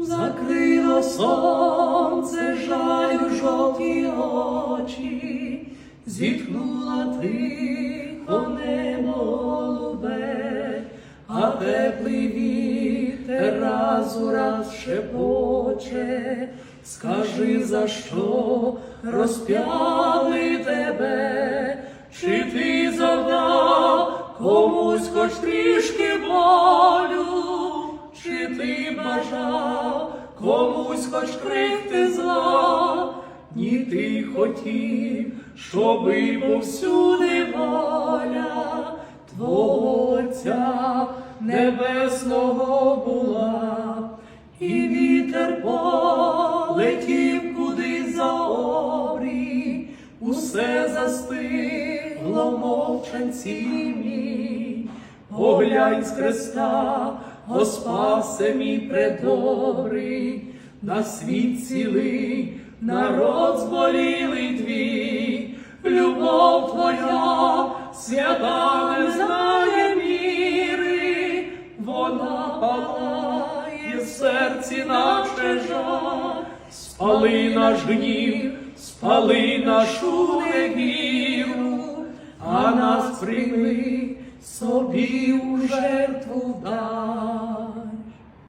Закрило сонце жалю жовті очі, зітхнула тихо небо голубе, а теплий вітер раз у раз шепоче, скажи, за що розп'яли тебе, чи ти завдав комусь хоч трішки болю, комусь хоч крихти зла, ні ти хотів, щоби повсюди воля Твого Отця небесного була, і вітер полетів куди за обрій, усе застигло в мовчанці мій. Поглянь з хреста, о спасе мій предобрий, на світ цілий, народ зболілий твій, любов твоя, свята не знає міри, вона палає в серці наче жар, спали наш гнів, спали нашу невіру, а нас прийми собі у жертву дай.